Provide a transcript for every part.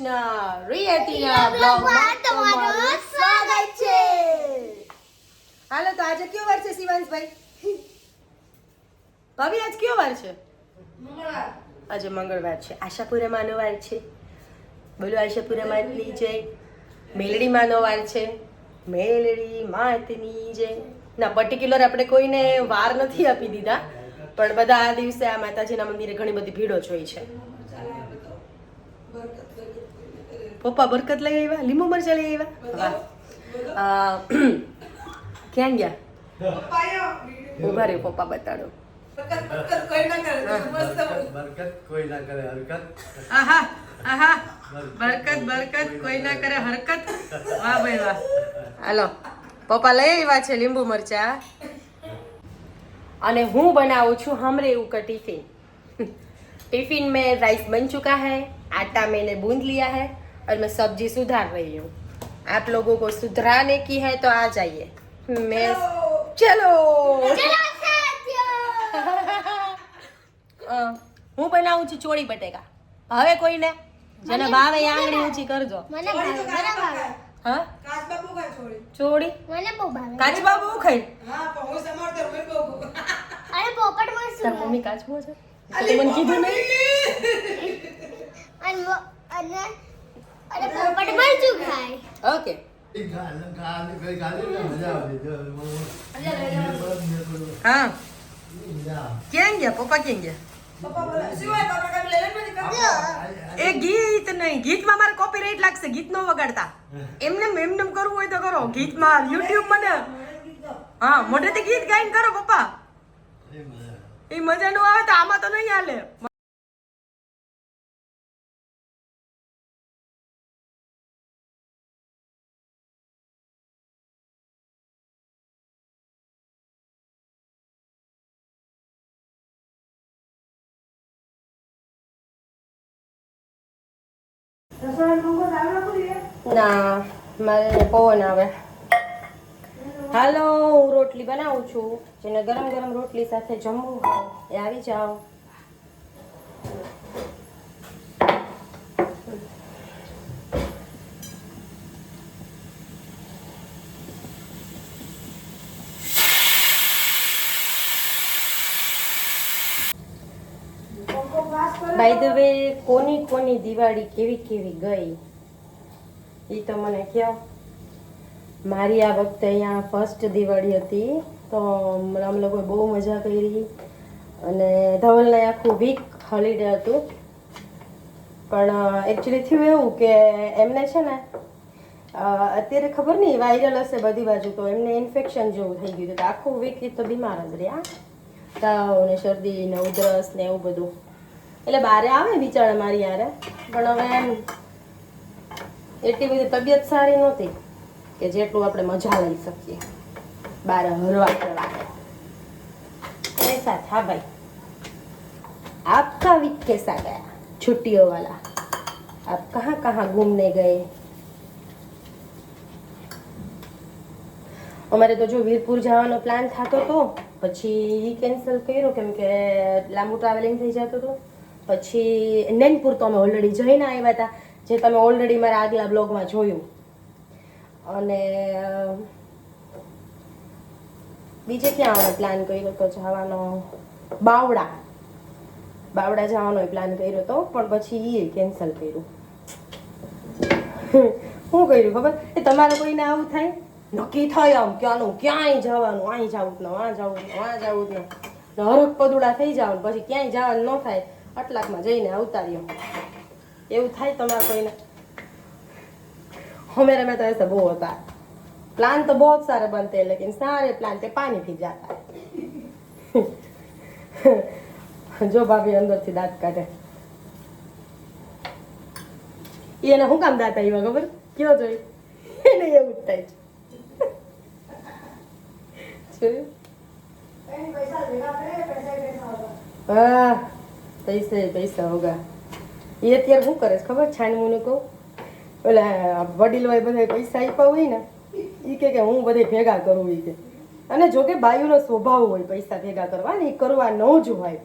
કૃષ્ણ. રિયતીના બ્લોગમાં તમારું સ્વાગત છે. હાલો તો આજે કયો વાર છે શિવાંશભાઈ? ભાભી આજ કયો વાર છે? આજે મંગળવાર છે. આશાપુરામાંનો વાર છે. બોલો આશાપુરામાંની જય. મેલડીમાંનો વાર છે. મેલડી માતની જય. ના પર્ટિક્યુલર આપણે કોઈને વાર નથી આપી દીધા. પણ બધા આ દિવસે આ માતાજીના મંદિરે ઘણી બધી ભીડો જોઈ છે. પપ્પા બરકત લઈ આવ્યા? લીંબુ મરચા લઈ આવ્યા? ક્યાં ગયા? ઊભા રહ્યો પપ્પા બતાડો. બરકત બરકત કોઈ ના કરે હરકત. વાહ ભાઈ વાહ. હાલો પપ્પા લઈ આવ્યા છે લીંબુ મરચા. અને હું બનાવું છું હમરે એવું ટિફિન टिफिन में राइस बन चुका है आटा मैंने गूंद लिया है और मैं सब्जी सुधार रही हूँ आप लोगों को सुधराने की है तो आ जाइए मैं चलो અ, હું બનાવું છું ચોળી બટેકા હવે કોઈને જેને ભાવે એ આંગળી ઊંચી કરજો મને ભાવે મને ભાવે હા કાચબાબુ કાંઈ છોડી. મને ચોળી બહુ ભાવે કાચબા બહુ ખાઈ હા, પણ હું સમર્થ હું બહુ. અરે પોપટ માં તાર શું મમ્મી કાચબો છે તો મને કીધું નહીં. અને અને પોપટ મરચું ખાય. ઓકે. હા. ક્યાં ગયા? પપ્પા ક્યાં ગયા. એ ગીત નહીં ગીતમાં મારે કોપીરાઇટ લાગશે ગીત નો વગાડતા. એમને એમને કરવું હોય તો કરો. ગીતમાં યુટ્યુબ મને હા મોઢેથી ગીત ગાઈને કરો પપ્પા. એ મજા નો આવે તો આમાં તો નહીં હાલે. ના મારે પવન આવે. હાલો, હું રોટલી બનાવું છું. જેને ગરમ ગરમ રોટલી સાથે જમવું એ આવી જાઓ. બાય ધ વે કોની કોની દિવાળી કેવી કેવી ગઈ? એ તો મને કહો. મારી આ વખતે અહીંયા ફર્સ્ટ દિવાળી હતી, તો અમે લોકોએ બહુ મજા કરી. અને ધવલને આખું વીક હોલિડે હતું. પણ એકચ્યુઅલી થયું એવું કે એમને છે ને અત્યારે ખબર નહીં વાયરલ હશે બધી બાજુ, તો એમને ઇન્ફેક્શન જેવું થઈ ગયું હતું. આખું વીક એ તો બીમાર જ રહ્યા. તાવ ને શરદી ને ઉધરસ ને એવું બધું. એટલે બારે આવે બિચારા મારી યારે પણ હવે એમ, એટલી બધી તબિયત સારી નહોતી. કે જેટલું આપણે મજા લઈ શકીએ. બાર હરવા ફરવા પૈસા હા ભાઈ. આપ કા વીક કેસા ગયા? છુટ્ટીઓ વાલા. આપ કહા કહા ઘૂમને ગયે? અમારે તો જો વીરપુર જવાનો પ્લાન થતો હતો પછી કેન્સલ કર્યો કેમ કે લાંબુ ટ્રાવેલિંગ થઈ જતો હતું પછી નૈનપુર તો અમે ઓલરેડી જઈને આવ્યા હતા જે તમે ઓલરેડી મારા આગલા બ્લોગમાં જોયું. અને બીજે ક્યાં અમે પ્લાન કર્યો હતો જવાનો? બાવડા. બાવડા જવાનો પ્લાન કર્યો હતો પણ પછી એ કેન્સલ કર્યું. શું કર્યું ખબર? એ તમારે કોઈને આવું થાય? નક્કી થાય આમ, ક્યાંનું? ક્યાંય જવાનું? અહીં જવું જ ન, આ જવું ન, આ જવું જ ન. હરખ પદુડા થઈ જાવ પછી ક્યાંય જવાનું ન થાય. આટલાકમાં જઈને આવતા રહ્યો. એવું થાય તમારે કોઈને? हमें में तो ऐसा वो होता है प्लान तो बहुत सारे बनते हैं लेकिन सारे प्लान पे पानी फिर जाता है જો ભાભી અંદરથી દાંત કાઢે ઈ એને શું કામ દાંત આવ્યા ખબર કયો જોઈ એને એવું જ થાય છે જોયું? એની પૈસા ભેગા કરે, પૈસા ય પૈસા હોગા. હા પૈસે પૈસા હોગા એ અત્યારે શું કરે છે ખબર છાનમુનું કહું ઓલા વડીલોએ બધા પૈસા આપ્યા હોય ને એ કે કે હું બધે ભેગા કરું એ કે અને જો કે બાયુનો સ્વભાવ હોય પૈસા ભેગા કરવા, ને એ કરવા ન જ હોય.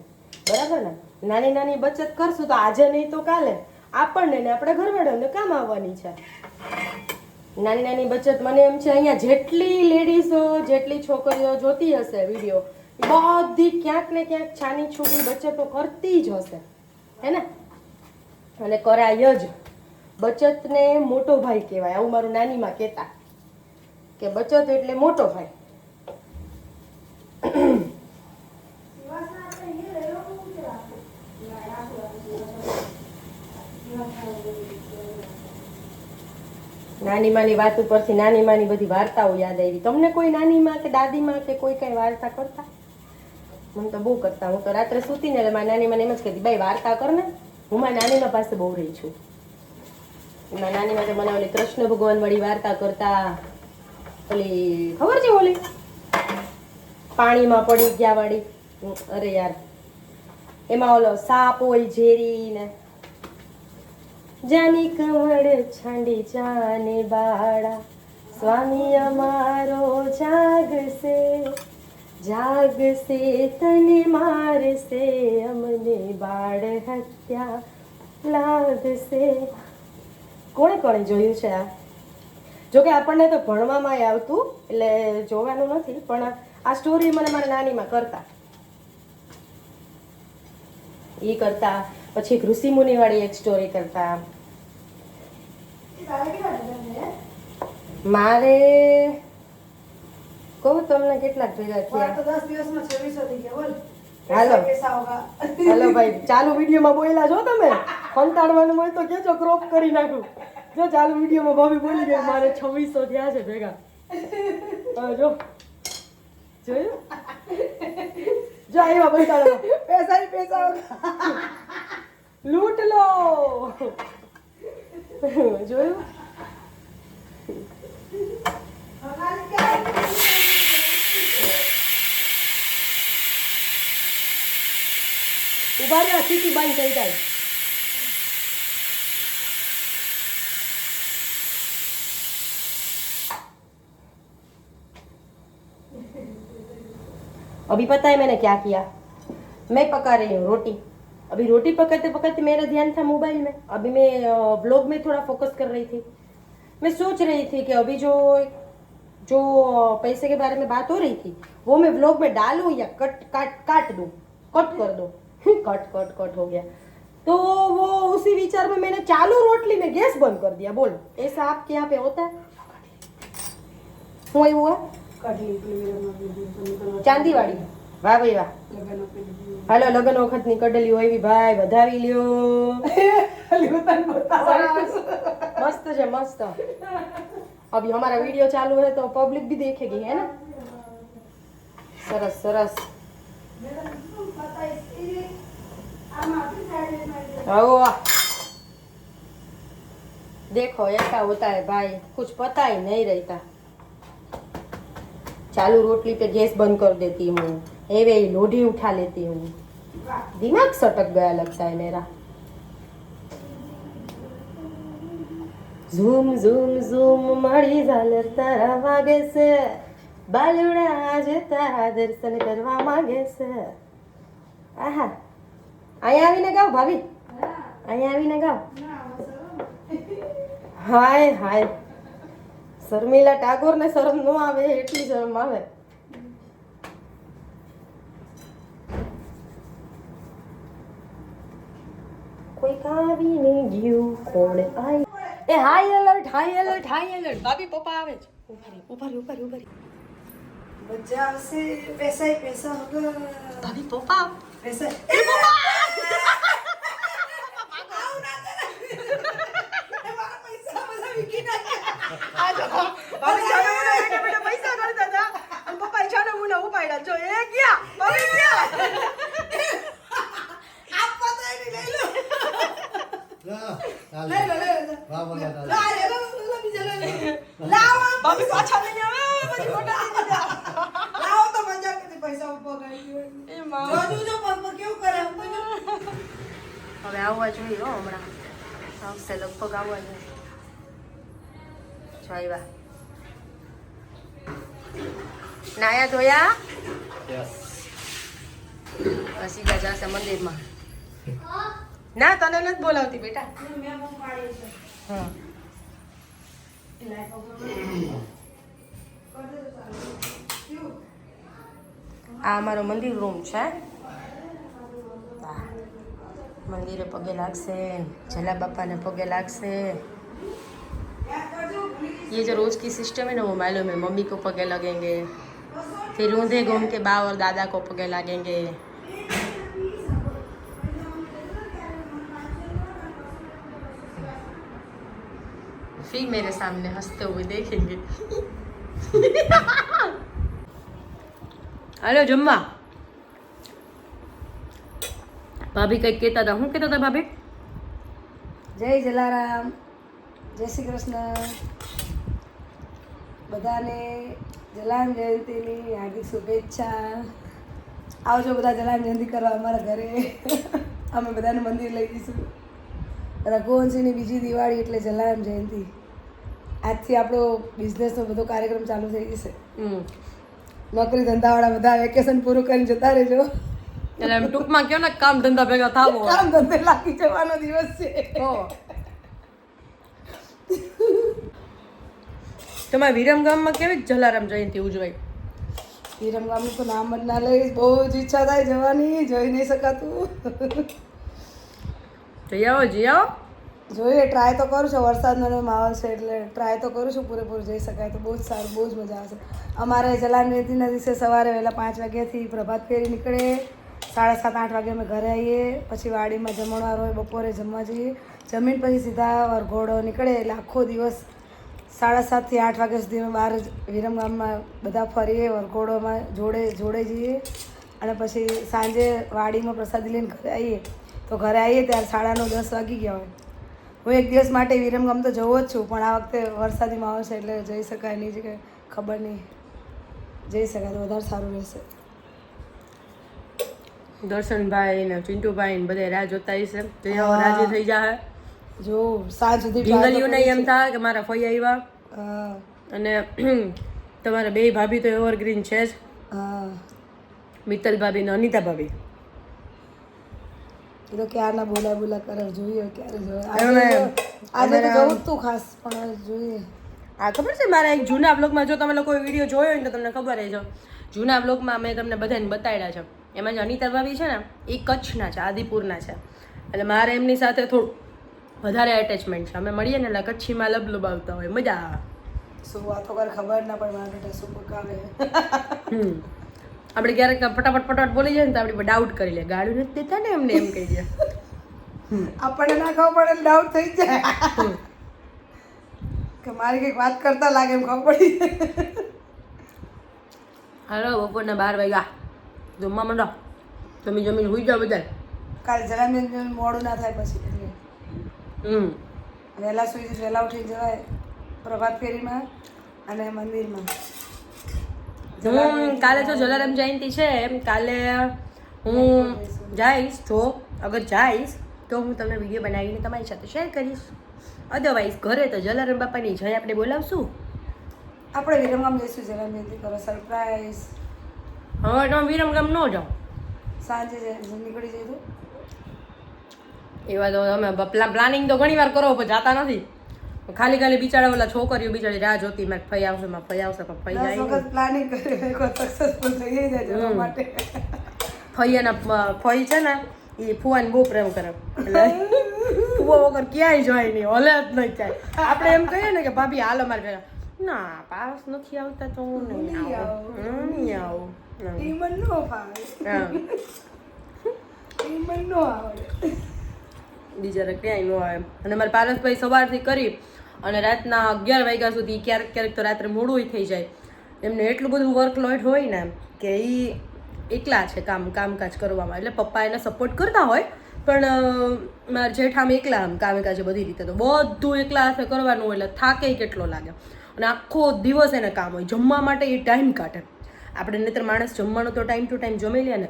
બરાબર ને? નાની નાની બચત કરશું તો આજે નહીં તો કાલે. આપણને ને આપણે ઘરવાળાને કામ આવવાની છે. નાની નાની બચત મને એમ છે, અહીંયા જેટલી લેડીઝો, જેટલી છોકરીઓ જોતી હશે વીડિયો બધી ક્યાંક ને ક્યાંક છાની છૂટી બચતો કરતી જ હશે. હે ને? અને કરાય જ. બચતને મોટો ભાઈ કહેવાય. આવું મારું નાનીમાં કહેતા કે બચત એટલે મોટો ભાઈ. નાની માની વાત ઉપરથી નાની માની બધી વાર્તાઓ યાદ આવી. તમને કોઈ નાનીમાં કે દાદીમાં કે કોઈ કઈ વાર્તા કરતા? મને તો બહુ કરતા. હું તો રાત્રે સૂતી ને એટલે મારી નાની મને એમ જ કહેતી ભાઈ વાર્તા કર ને. હું મારી નાનીના પાસે બહુ રહી છું. મારી નાની માટે મને ઓલી કૃષ્ણ ભગવાન વાળી વાર્તા કરતા ઓલી ખબર છે ઓલી? પાણીમાં પડી ગયા વાળી. અરે યાર. એમાં ઓલો સાપ હોય ઝેરી ને જાની કમળ છાંડી જાને બાળા. સ્વામી અમારો જાગશે જાગશે તને મારશે, અમને બાળ હત્યા લાગશે. કોણે કોણે જોયું છે આ? જોકે આપણને તો ભણવામાં આવતું એટલે જોવાનું નથી પણ આ સ્ટોરી મને મારા નાનીમાં કરતા. એ કરતા પછી એક ઋષિ મુનિ વાળી એક સ્ટોરી કરતા. મારે કહું તમને કેટલાક ભેગા થયા. દસ દિવસમાં છવ્વીસો થઈ ગયા બોલ. હાલો. પૈસા ભાઈ ચાલુ વિડીયોમાં બોલ્યા છો તમે? કંટાળવાનું હોય તો કેજો ક્રોપ કરી નાખું. જો ચાલુ વિડીયોમાં ભાભી બોલી ગઈ મારે છવ્વીસો થયા છે ભેગા. જો જોયું? જો આવ્યા પૈસા પૈસા પૈસા. લૂંટ લો જોયું? ઊભા રહ્યા સીટી બાઈ થઈ જાય अभी पता है मैंने क्या किया? मैं पका रही हूँ रोटी। अभी रोटी पकाते पकाते मेरा ध्यान था मोबाइल में। अभी मैं ब्लॉग में थोड़ा फोकस कर रही थी। मैं सोच रही थी कि अभी जो जो पैसे के बारे में बात हो रही थी, वो मैं ब्लॉग में डालूं या कट, काट काट दूँ? कट कर दो? कट कट कट हो गया। तो वो उसी विचार में मैंने चालू रोटली में गैस बंद कर दिया। बोलो, ऐसा आपके यहाँ पे होता है? हुआ हुआ। કઢી પેલી વેરામાં બીજી તમે કરો. ચાંદી વાળી વાહ ભાઈ વાહ લગ્ન પેલી. હાલો લગ્ન વખતની કડલી હોય ભાઈ વધાવી લ્યો ખાલી પોતાને બતાવવાનું. मस्त है मस्त अभी हमारा वीडियो चालू है तो पब्लिक भी देखेगी है ना सरस सरस आओ देखो ऐसा होता है भाई कुछ पता ही नहीं रहता चालू रोटली पे गैस बंद कर देती हूँ एवे ही लोढ़ी उठा लेती हूँ दिमाग सटक गया लगता है मेरा ઝૂમ ઝૂમ ઝૂમ મળી ઝાલર તારા વાગે છે બાલુડા આજે તારા દર્શન કરવા માંગે છે આહા અહીંયા આવીને ગાઓ ભાભી અહીંયા આવીને ગાઓ હાય હાય શર્મિલા ટાગોર ને શરમ ન આવે એટલી શરમ આવે. કોઈ કાવીને ગયું કોણ આઈ એ high alert high alert high alert ભાભી પપ્પા આવે છે. ઊભા રહી ઊભા રહી ઊભા રહી ઊભા રહી. મજા આવશે પૈસા પૈસા હોગા. ભાભી પપ્પા. પૈસા એ આવું ના કરે. એ મારા પૈસા બધા વીકી નાખ્યા. ભાભી છાનો મુનો બેઠા બેઠા પૈસા કરતા હતા અને પપ્પાએ છાનો મુનો ઉપાડ્યા જો એ ગયા ભાભી ગયા આપવા તો એની લઈ લો. લા, ચાલ. લઈ લો, લઈ લો. વાહ, વાહ, વાહ, વાહ. લા, એ લો, લો, લો, બીજા લઈ લો. લાવો. ભાભી પાછા લઈ આવે પછી મોટા થઈ ગયા લાવો તો મજા કરી પૈસા ઉપર ગઈ ગયો. એ માં જોજો જો પપ્પા કેવું કરે આમ તો જો. હવે આવવા જોઈએ હો હમણાં. આવશે લગભગ આવવા જોઈએ. આવ્યા. નાયા ધોયા? Yes. હવે સીધા જશે મંદિરમાં ના તને નથી બોલાવતી બેટા મેં બૂમ પાડી છે હા આ અમારો મંદિર રૂમ છે આ મંદિરે પગે લાગશે જલા બાપાને પગે લાગશે ये जो रोज की सिस्टम है ना वो मालूम है मम्मी को पगे लगेंगे फिर रूंधे घूम के बा और दादा को पगे लगेंगे फिर मेरे सामने हंसते हुए देखेंगे हेलो जम्मा ભાભી કંઈક કહેતા હતા શું કહેતા હતા ભાભી જય જલારામ જય શ્રી કૃષ્ણ બધાને જલારામ જયંતિની હાર્દિક શુભેચ્છા આવજો બધા જલારામ જયંતિ કરવા અમારા ઘરે અમે બધાને મંદિર લઈ જઈશું રઘુવંશીની બીજી દિવાળી એટલે જલારામ જયંતિ. આજથી આપણો બિઝનેસનો બધો કાર્યક્રમ ચાલુ થઈ જશે. નોકરી ધંધાવાળા બધા વેકેશન પૂરું કરીને જતા રહેજો. એટલે એમ ટૂંકમાં કયો ને કામ ધંધા ભેગા થાવો. કામ ધંધે લાગી જવાનો દિવસ છે. તમારા વિરમ ગામમાં કેવી જલારામ જયંતિ ઉજવાય? વિરમગામનું તો નામ જ ના લઈશ. બહુ જ ઈચ્છા થાય જવાની. જોઈ નહીં શકાતું. જઈ આવો જઈ આવો જોઈએ ટ્રાય તો કરું છું. વરસાદનો માહોલ છે એટલે ટ્રાય તો કરું છું. પૂરેપૂરું જઈ શકાય તો બહુ જ સારું, બહુ જ મજા આવશે અમારે જલાન જયંતિના દિવસે સવારે વહેલા પાંચ વાગ્યાથી પ્રભાત ફેરી નીકળે. સાડા સાત, આઠ વાગે અમે ઘરે આવીએ. પછી વાડીમાં જમણવાર હોય, બપોરે જમવા જઈએ. જમીન પછી સીધા વરઘોડો નીકળે એટલે આખો દિવસ સાડા સાતથી આઠ વાગ્યા સુધી અમે બહાર વિરમગામમાં બધા ફરીએ, વરઘોડોમાં જોડે જોડે જઈએ. અને પછી સાંજે વાડીમાં પ્રસાદી લઈને ઘરે આવીએ. તો ઘરે આવીએ ત્યારે સાડા નવ દસ વાગી ગયા હોય હું એક દિવસ માટે વિરમગામ તો જવો જ છું પણ આ વખતે વરસાદી માહોલ છે એટલે જઈ શકાય નહીં કે ખબર નહીં. જઈ શકાય તો વધારે સારું રહેશે. દર્શનભાઈ ને ચિંટુભાઈ ને બધા રાહ જોતા હશે. તો રાજી થઈ જાય જો સાંજ સુધી ઢીંગલીઓને એમ થાય કે મારા ફઈ આવ્યા અને તમારા બે ભાભી તો એવરગ્રીન છે જ. મિત્તલ ભાભી ને અનિતા ભાભી. એ તો ક્યારના બોલા બોલા કરે જોઈએ ક્યારે જોઈએ. આજે તો- જવું તું ખાસ પણ જોઈએ. આ ખબર છે મારા એક જૂના બ્લોગમાં જો તમે લોકો વીડિયો જોયો હોય ને તો તમને ખબર જ જૂના બ્લોગમાં મેં તમને બધાને બતાવ્યા છે. એમાં જે અનિતા ભાભી છે ને એ કચ્છના છે આદિપુરના છે. એટલે મારે એમની સાથે થોડું વધારે એટેચમેન્ટ છે. અમે મળીએ ને એટલે કચ્છીમાં લબલબાવતા હોય. મજા આવે. શું વાતો કર ખબર ના પણ મારા શું પકાવે. હમ. આપણે ક્યારેક ફટાફટ ફટાફટ બોલી જાય ને તો આપણે ડાઉટ કરી લે. ગાળું નથી દેતા ને એમને એમ કહી દે. આપણને ના ખબર પડે ડાઉટ થઈ જાય. કે મારી કંઈક વાત કરતા લાગે એમ ખબર પડી હાલો બપોરના બાર વાગ્યા. જમવા માંડો. તમે જમીન હોઈ જાઓ બધા કાલે જન્મદિન મોડું ના થાય પછી હમ. વહેલા સુઈ જઈ વહેલા ઉઠી જવાય. પ્રભાત ફેરીમાં અને મંદિરમાં. હું કાલે જો જલારામ જયંતિ છે કાલે હું જઈશ જો અગર જઈશ તો હું તમને વીડિયો બનાવીને તમારી સાથે શેર કરીશ. અદરવાઇઝ ઘરે તો જલારામ બાપાની જય આપણે બોલાવશું. આપણે વિરમગામ જઈશું જલારામ જયંતિ કરો સરપ્રાઈઝ હવે તમે વિરમગામ ન જાઓ સાંજે નીકળી જઈ તો એવા તો તમે પ્લાનિંગ તો ઘણી વાર કરો પણ જાતા નથી. ખાલી ખાલી બિચારા ઓલા છોકરીઓ બિચારી રાહ જોતી મેં ફઈ આવશે માં ફઈ આવશે પણ ફઈ જાય પ્લાનિંગ કરી સક્સેસફુલ થઈ જાય માટે. ફઈ એના ફઈ છે ને એ ફુવાને બહુ પ્રેમ કરે. એટલે ફુવા વગર ક્યાંય જાય નહીં હલે જ નહીં ક્યાંય આપણે એમ કહીએ ને કે ભાભી હાલો અમારે ભેગા ના પાસ નથી આવતા તો હું નહીં આવું. નહીં આવું. નો ફાવે. નો બીજા ક્યાંય નો આવે. અને મારે પારસભાઈ સવારથી કરી અને રાતના અગિયાર વાગ્યા સુધી ક્યારેક ક્યારેક તો રાત્રે મોડું થઈ જાય. એમને એટલું બધું વર્કલોડ હોય ને કે એ એકલા છે કામ કામકાજ કરવામાં. એટલે પપ્પા એને સપોર્ટ કરતા હોય પણ મારા જેઠામ એકલા આમ કામકાજ બધી રીતે તો બધું એકલા હાથે કરવાનું હોય એટલે થાકે કેટલો લાગે. અને આખો દિવસ એને કામ હોય. જમવા માટે એ ટાઈમ કાઢે. આપણે નહીતર માણસ જમવાનો તો ટાઈમ ટુ ટાઈમ જમી લે ને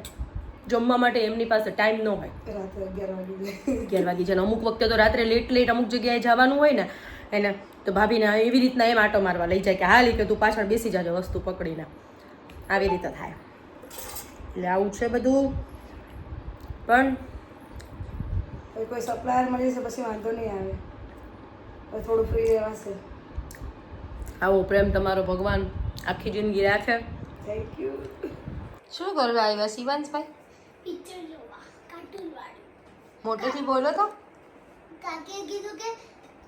જમવા માટે એમની પાસે ટાઈમ ન હોય. રાત્રે અગિયાર વાગી. જાય અગિયાર વાગી જાય ને અમુક વખતે તો રાત્રે લેટ લેટ અમુક જગ્યાએ જવાનું હોય ને એને તો ભાભીને એવી રીતના એમ આટો મારવા લઈ જાય કે હાલી કે તું પાછળ બેસી જાજો વસ્તુ પકડીને. આવી રીતે થાય. એટલે આવું છે બધું. પણ કોઈ સપ્લાયર મળી જશે પછી વાંધો નહીં આવે. થોડું ફ્રી રહેવાશે. આવો પ્રેમ તમારો ભગવાન આખી જિંદગી રાખે. થેન્ક યુ શું કરવા આવ્યા શિવાંશભાઈ? પિક્ચર જોવા કાર્ટૂન વાળું. મોટેથી બોલો તો. કાકીએ કીધું કે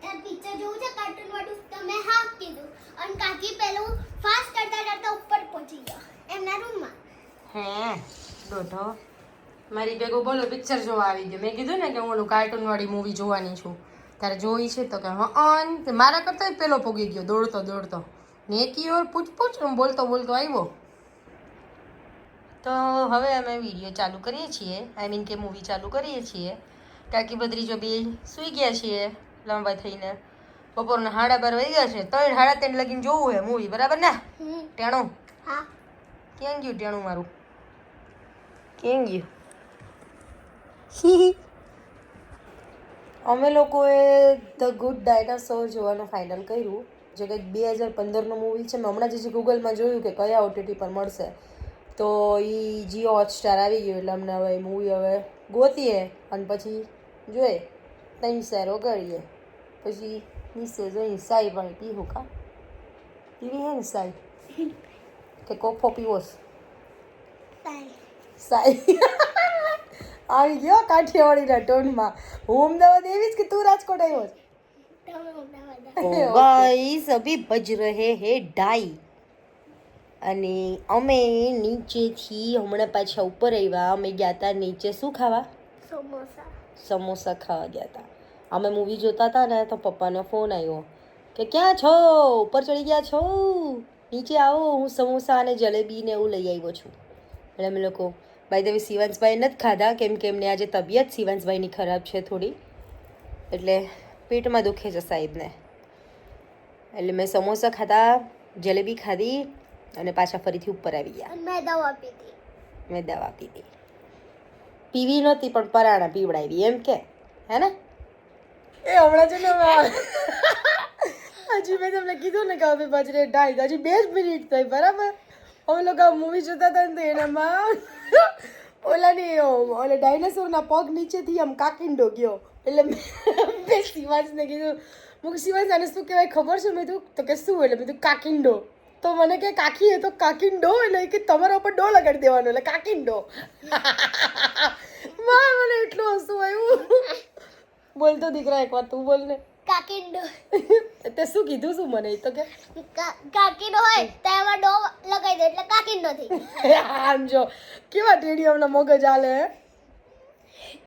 તાર પિક્ચર જોવું છે કાર્ટૂન વાળું? તમે હા કીધું. અને કાકી પેલું ફાસ્ટ કરતા કરતા ઉપર પહોંચી ગયો. એમના રૂમમાં હે, દોઢો. મારી ભેગું બોલો પિક્ચર જોવા આવી ગયો. મેં કીધું ને કે હું ઓલું કાર્ટૂન વાળી મૂવી જોવાની છું. તારે જોઈ છે તો કે, હં તે મારા કરતાં પેલો પોગી ગયો, દોડતો દોડતો. ને એકી ઓર પૂછ પૂછ બોલતો બોલતો આવ્યો. તો હવે અમે વીડિયો ચાલુ કરીએ છીએ. આઈ મીન કે મૂવી ચાલુ કરીએ છીએ. કાકી બદ્રી જો બે સૂઈ ગયા છીએ. લાંબા થઈને. બપોરના સાડા બાર વાગી ગયા છે. ત્રણ સાડા ત્રણ લગીને જોવું હે મૂવી બરાબર ને? ટેણું. હા. ક્યાં ગયું ટેણું મારું? કેમ ગયું? અમે લોકોએ ધ ગુડ ડાયનાસોર જોવાનું ફાઇનલ કર્યું. જે કંઈક બે હજાર પંદરનું મૂવી છે. મેં હમણાં જ ગૂગલમાં જોયું કે કયા ઓટીટી પર મળશે. તો એ જીઓ હોટસ્ટાર આવી ગયું. એટલે અમને હવે મૂવી હવે ગોતીએ અને પછી જોઈએ. ત્રણ શેરો ગળીએ પછી નીચે જોઈ સાઈ પણ પીવું કા? પીવી હે ને સાઈ? કે કોફો પીવો? સાઈ. આવી ગયો કાઠિયાવાડીના ટોનમાં. હું અમદાવાદ એવી જ કે તું રાજકોટ આવ્યો છે? ગાઈસ અભી બજ રહે હે ડાઈ. અને અમે નીચેથી હમણાં પાછા ઉપર આવ્યા અમે ગયા હતા નીચે. શું ખાવા? સમોસા. સમોસા ખાવા ગયા હતા અમે મૂવી જોતા હતા ને તો પપ્પાનો ફોન આવ્યો કે ક્યાં છો? ઉપર ચડી ગયા છો? નીચે આવો હું સમોસા અને જલેબી ને એવું લઈ આવ્યો છું. એટલે અમે લોકો બાય ધ વે શિવાંશભાઈ નથી ખાધા કેમ કે એમને આજે તબિયત શિવાંશભાઈની ખરાબ છે થોડી. એટલે પેટમાં દુખે છે સાહેબને એટલે મેં સમોસા ખાધા જલેબી ખાધી અને પાછા ફરીથી ઉપર આવી ગયા. મેં દવા પીધી. મેં દવા પીધી. પીવી નહોતી, પણ પરાણા પીવડાવી, એમ કે. હે ને? એ હમણાં છે ને હજી મેં તમને કીધું ને કે હવે બજરે ઢાઈ હજી બે જ મિનિટ થઈ, બરાબર? અમે લોકો મૂવી જોતા હતા ને એનામાં ઓલાની, ઓલે ડાયનાસોરના પગ નીચેથી આમ કાકીંડો ગયો. એટલે મેં શિવાજને કીધું મુક શિવાજ, આને શું કહેવાય ખબર છે? મેં તું તો કે શું? એટલે મેં કાકીંડો. તો મને કે કાકી એ તો કાકીંડો એટલે કે તમારા ઉપર ડો લગાડી દેવાનો. એટલે કાકીંડો વાહ મને એટલું હસવું આવ્યું. બોલતો દીકરા એકવાર તું બોલ ને. કાકીંડો તે શું કીધું શું મને? તો કે કાકી કાકીનો હોય તો એમાં ડો લગાઈ દે એટલે કાકીંડો થઈ આમ જો કેવા ટેડિયમના મગજ આલે હે?